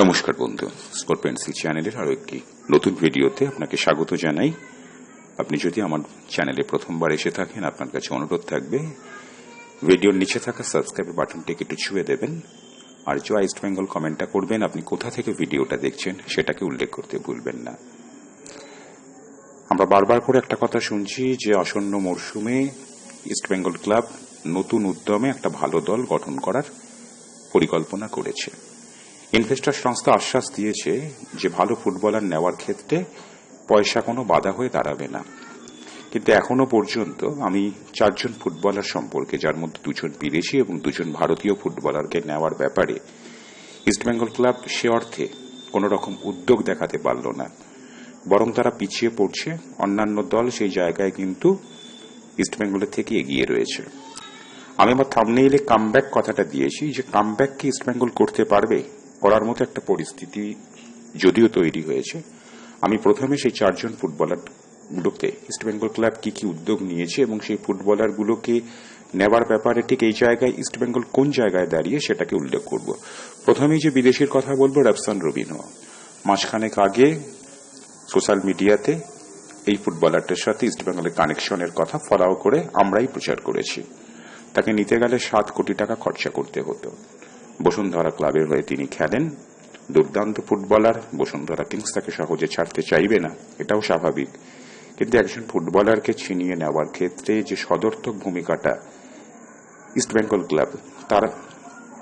নমস্কার বন্ধু। Score pencil চ্যানেলের আরও একটি নতুন ভিডিওতে আপনাকে স্বাগত জানাই। আপনি যদি আমার চ্যানেলে প্রথমবার এসে থাকেন, আপনার কাছে অনুরোধ থাকবে, ভিডিওর নিচে থাকা সাবস্ক্রাইব বাটনটিকে একটু ছুঁয়ে দেবেন আর জয় ইস্ট বেঙ্গল কমেন্টটা করবেন, আপনি কোথা থেকে ভিডিওটা দেখছেন সেটাকে উল্লেখ করতে ভুলবেন না। আমরা বারবার করে একটা কথা শুনছি যে আসন্ন মরশুমে ইস্ট বেঙ্গল ক্লাব নতুন উদ্যমে একটা ভালো দল গঠন করার পরিকল্পনা করেছে। ইনভেস্টর সংস্থা আশ্বাস দিয়েছে যে ভালো ফুটবলার নেওয়ার ক্ষেত্রে পয়সা কোনো বাধা হয়ে দাঁড়াবে না। কিন্তু এখনও পর্যন্ত আমি চারজন ফুটবলার সম্পর্কে, যার মধ্যে দুজন বিদেশি এবং দুজন ভারতীয় ফুটবলারকে নেওয়ার ব্যাপারে ইস্টবেঙ্গল ক্লাব সে অর্থে কোনো রকম উদ্যোগ দেখাতে পারল না। বরং তারা পিছিয়ে পড়ছে, অন্যান্য দল সেই জায়গায় কিন্তু ইস্টবেঙ্গলের থেকে এগিয়ে রয়েছে। আমি আমার থামনেইলে কামব্যাক কথাটা দিয়েছি যে কামব্যাক কি ইস্টবেঙ্গল করতে পারবে? করার মতো একটা পরিস্থিতি যদিও তৈরি হয়েছে। আমি প্রথমে সেই চারজন ফুটবলারগুলোকে ইস্টবেঙ্গল ক্লাব কি কি উদ্যোগ নিয়েছে এবং সেই ফুটবলারগুলোকে নেবার ব্যাপারে ঠিক এই জায়গায় ইস্টবেঙ্গল কোন জায়গায় দাঁড়িয়ে সেটাকে উল্লেখ করব। প্রথমেই যে বিদেশির কথা বলব রাফসান রবিনো মাসখানেক আগে সোশ্যাল মিডিয়াতে এই ফুটবলারটার সাথে ইস্টবেঙ্গলের কানেকশনের কথা ফলাও করে আমরাই প্রচার করেছি। তাকে নিতে গেলে সাত কোটি টাকা খরচা করতে হতো। বসুন্ধরা ক্লাবের হয়ে তিনি খেলেন। দুর্দান্ত ফুটবলার, বসুন্ধরা কিংস তাকে সহজে ছাড়তে চাইবে না, এটাও স্বাভাবিক। কিন্তু একজন ফুটবলারকে ছিনিয়ে নেওয়ার ক্ষেত্রে যে সদর্থক ভূমিকাটা ইস্টবেঙ্গল ক্লাব, তার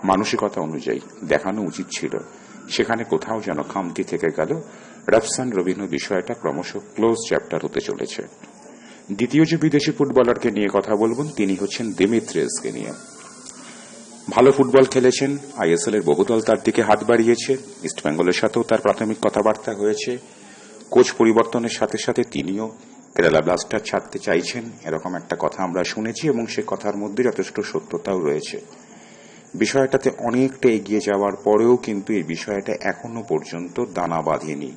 মানসিকতা অনুযায়ী দেখানো উচিত ছিল। সেখানে কোথাও যেন খামতি থেকে গেল, রাফসান রবিনো বিষয়টা ক্রমশ ক্লোজ চ্যাপ্টার হতে চলেছে। দ্বিতীয় যে বিদেশি ফুটবলারকে নিয়ে কথা বলবেন তিনি হচ্ছেন দিমিত্রেসকে নিয়ে। ভালো ফুটবল খেলেছেন। আইএসএল এর বহুদল তার দিকে হাত বাড়িয়েছে। ইস্টবেঙ্গলের সাথেও তার প্রাথমিক কথাবার্তা হয়েছে। কোচ পরিবর্তনের সাথে সাথে তিনিও কেরালা ব্লাস্টার ছাড়তে চাইছেন। এরকম একটা কথা আমরা শুনেছি এবং সে কথার মধ্যে যথেষ্ট সত্যতাও রয়েছে। বিষয়টাতে অনেকটা এগিয়ে যাওয়ার পরেও কিন্তু এই বিষয়টা এখনও পর্যন্ত দানা বাঁধেনি।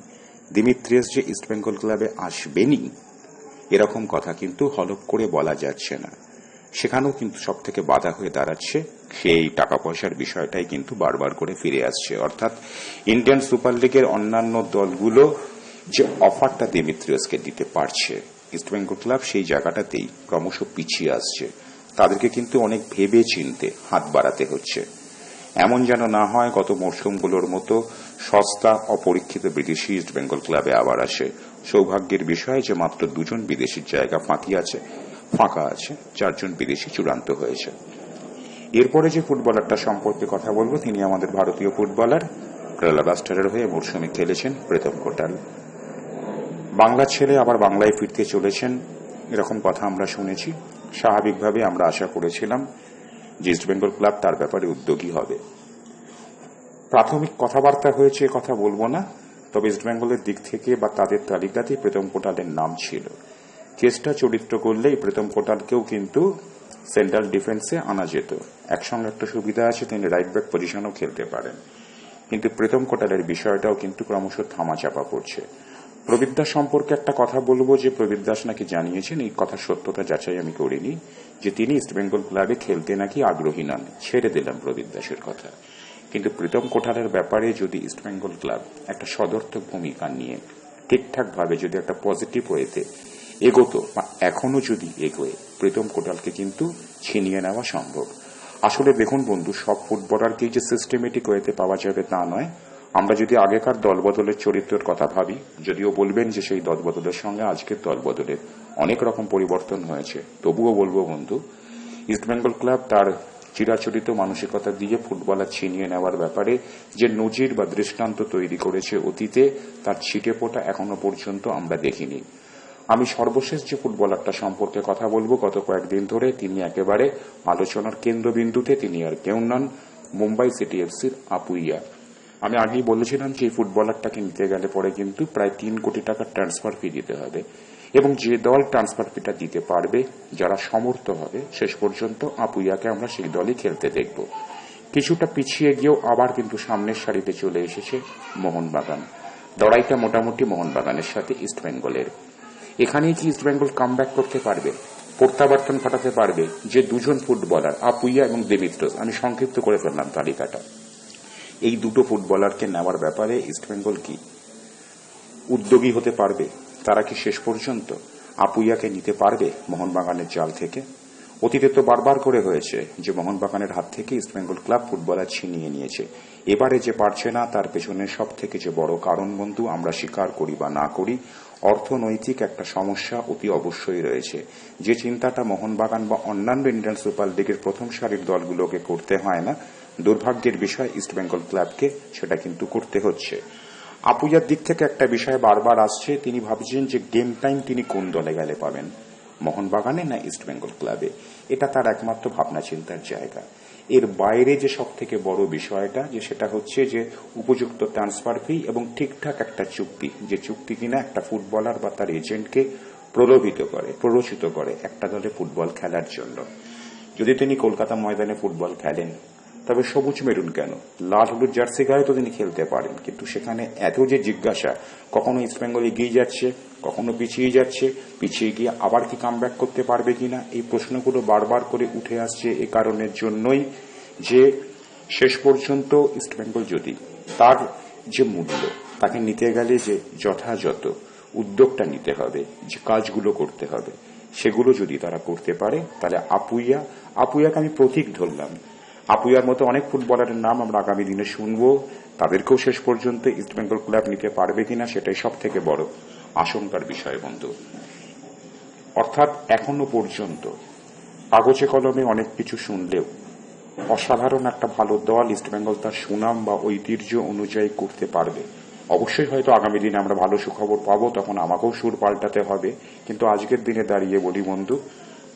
দিমিত্রিয়াস যে ইস্টবেঙ্গল ক্লাবে আসবেনি এরকম কথা কিন্তু হলপ করে বলা যাচ্ছে না। সেখানেও কিন্তু সব থেকে বাধা হয়ে দাঁড়াচ্ছে। সেই টাকা পয়সার বিষয়টাই কিন্তু বারবার করে ফিরে আসছে। অর্থাৎ ইন্ডিয়ান সুপার লিগের অন্যান্য দলগুলো যে অফারটা দেমিত্রিয়াসকে দিতে পারছে ইস্টবেঙ্গল ক্লাব সেই জায়গাটাতেই ক্রমশ পিছিয়ে আসছে। তাদেরকে কিন্তু অনেক ভেবে চিনতে হাত বাড়াতে হচ্ছে। এমন যেন না হয় গত মরশুমগুলোর মতো সস্তা, অপরীক্ষিত বিদেশি ইস্টবেঙ্গল ক্লাবে আবার আসে। সৌভাগ্যের বিষয় যে মাত্র দুজন বিদেশির জায়গা ফাঁকি আছে। ফাঁকা আছে, চারজন বিদেশি চূড়ান্ত হয়েছে। এরপরে যে ফুটবলারটা সম্পর্কে কথা বলব, তিনি আমাদের ভারতীয় ফুটবলার, কেরালা ব্লাস্টারের হয়ে মরশুমে খেলেছেন প্রীতম কোটাল। বাংলা ছেলে আবার বাংলায় ফিরতে চলেছেন, এরকম কথা আমরা শুনেছি। স্বাভাবিকভাবে আমরা আশা করেছিলাম যে ইস্টবেঙ্গল ক্লাব তার ব্যাপারে উদ্যোগী হবে। প্রাথমিক কথাবার্তা হয়েছে কথা বলব না, তবে ইস্টবেঙ্গলের দিক থেকে বা তাদের তালিকাতে প্রীতম কোটালের নাম ছিল। চেষ্টা চরিত্র করলেই প্রীতম কোটালকেও কিন্তু সেন্ট্রাল ডিফেন্সে আনা যেত। একসঙ্গে একটা সুবিধা আছে, তিনি রাইট ব্যাক পজিশনও খেলতে পারেন। কিন্তু প্রীতম কোটালের বিষয়টাও কিন্তু ক্রমশ থামাচাপা পড়ছে। প্রবীর দাস সম্পর্কে একটা কথা বলব যে প্রবীর দাস নাকি জানিয়েছেন, এই কথার সত্যতা যাচাই আমি করিনি, যে তিনি ইস্টবেঙ্গল ক্লাবে খেলতে নাকি আগ্রহী নন। ছেড়ে দিলাম প্রবীর দাসের কথা। কিন্তু প্রীতম কোঠালের ব্যাপারে যদি ইস্টবেঙ্গল ক্লাব একটা সদর্থক ভূমিকা নিয়ে ঠিকঠাকভাবে যদি একটা পজিটিভ ওয়েতে এগোতো এখনও যদি এগোয়, প্রীতম কোটালকে কিন্তু ছিনিয়ে নেওয়া সম্ভব। আসলে দেখুন বন্ধু, সব ফুটবলারকেই যে সিস্টেমেটিক ওয়েতে পাওয়া যাবে তা নয়। আমরা যদি আগেকার দলবদলের চরিত্রের কথা ভাবি, যদিও বলবেন যে সেই দলবদলের সঙ্গে আজকের দলবদলের অনেক রকম পরিবর্তন হয়েছে। তবুও বলব বন্ধু ইস্টবেঙ্গল ক্লাব তার চিরাচরিত মানসিকতা দিয়ে ফুটবলার ছিনিয়ে নেওয়ার ব্যাপারে যে নজির বা দৃষ্টান্ত তৈরি করেছে অতীতে, তার ছিটে পোটা এখনও পর্যন্ত আমরা দেখিনি। আমি সর্বশেষ যে ফুটবলারটা সম্পর্কে কথা বলব, গত কয়েকদিন ধরে তিনি একেবারে আলোচনার কেন্দ্রবিন্দুতে তিনি আর কেউ নন, মুম্বাই সিটি এফসির আপুইয়া। আমি আগেই বলেছিলাম যে এই ফুটবলারটাকে নিতে গেলে পরে কিন্তু প্রায় তিন কোটি টাকার ট্রান্সফার ফি দিতে হবে এবং যে দল ট্রান্সফার ফিটা দিতে পারবে, যারা সমর্থ হবে, শেষ পর্যন্ত আপুইয়াকে আমরা সেই দলই খেলতে দেখব। কিছুটা পিছিয়ে গিয়েও আবার কিন্তু সামনের সারিতে চলে এসেছে মোহনবাগান। লড়াইটা মোটামুটি মোহনবাগানের সাথে ইস্টবেঙ্গলের। এখানেই কি ইস্টবেঙ্গল কাম করতে পারবে, প্রত্যাবর্তন ঘটাতে পারবে যে দুজন ফুটবলার আপুইয়া এবং দেমিত্রস আমি সংক্ষিপ্ত করে ফেললাম তালিকাটা। এই দুটো ফুটবলারকে নেওয়ার ব্যাপারে ইস্টবেঙ্গল কি উদ্যোগী হতে পারবে? তারা কি শেষ পর্যন্ত আপুইয়াকে নিতে পারবে মোহনবাগানের জাল থেকে? অতীতে তো বারবার করে হয়েছে যে মোহনবাগানের হাত থেকে ইস্টবেঙ্গল ক্লাব ফুটবলার ছিনিয়ে নিয়েছে। এবারে যে পারছে না, তার পেছনে সব থেকে যে বড় কারণ বন্ধু, আমরা স্বীকার করি বা না করি অর্থনৈতিক একটা সমস্যা অতি অবশ্যই রয়েছে। যে চিন্তাটা মোহনবাগান বা অন্যান্য ইন্ডিয়ান সুপার লিগের প্রথম সারির দলগুলোকে করতে হয় না, দুর্ভাগ্যের বিষয় ইস্টবেঙ্গল ক্লাবকে সেটা কিন্তু করতে হচ্ছে। আপুজার দিক থেকে একটা বিষয় বারবার আসছে, তিনি ভাবছেন যে গেম টাইম তিনি কোন দলে গেলে পাবেন? মোহনবাগানে না ইস্টবেঙ্গল ক্লাবে এটা তার একমাত্র ভাবনা চিন্তার জায়গা। এর বাইরে যে সব থেকে বড় বিষয়টা, যে সেটা হচ্ছে যে উপযুক্ত ট্রান্সফার ফি এবং ঠিকঠাক একটা চুক্তি, যে চুক্তি কিনা একটা ফুটবলার বা তার এজেন্টকে প্রলোভিত করে, প্ররোচিত করে একটা দলে ফুটবল খেলার জন্য। যদি তিনি কলকাতা ময়দানে ফুটবল খেলেন তবে সবুজ মেরুন কেন? লাল হলুদ জার্সি গায়ে তো তিনি খেলতে পারেন। কিন্তু সেখানে এত যে জিজ্ঞাসা, কখনো ইস্টবেঙ্গল এগিয়ে যাচ্ছে, কখনো পিছিয়ে যাচ্ছে, পিছিয়ে গিয়ে আবার কি কামব্যাক করতে পারবে কিনা, এই প্রশ্নগুলো বারবার করে উঠে আসছে এ কারণের জন্যই যে শেষ পর্যন্ত ইস্টবেঙ্গল যদি তার যে মূল্য, তাকে নিতে গেলে যে যথাযথ উদ্যোগটা নিতে হবে, যে কাজগুলো করতে হবে, সেগুলো যদি তারা করতে পারে, তাহলে আপুইয়া, আপুইয়াকে আমি প্রতীক ধরলাম। আপুইয়ার মতো অনেক ফুটবলারের নাম আমরা আগামী দিনে শুনব। তাদেরকেও শেষ পর্যন্ত ইস্টবেঙ্গল ক্লাব নিতে পারবে কিনা সেটাই সব থেকে বড় আশঙ্কার বিষয় বন্ধু। অর্থাৎ এখনও পর্যন্ত কাগজে কলমে অনেক কিছু শুনলেও অসাধারণ একটা ভালো দল ইস্টবেঙ্গল তার সুনাম বা ঐতিহ্য অনুযায়ী করতে পারবে। অবশ্যই হয়তো আগামী দিনে আমরা ভালো সুখবর পাবো, তখন আমাকেও সুর পাল্টাতে হবে। কিন্তু আজকের দিনে দাঁড়িয়ে বলি বন্ধু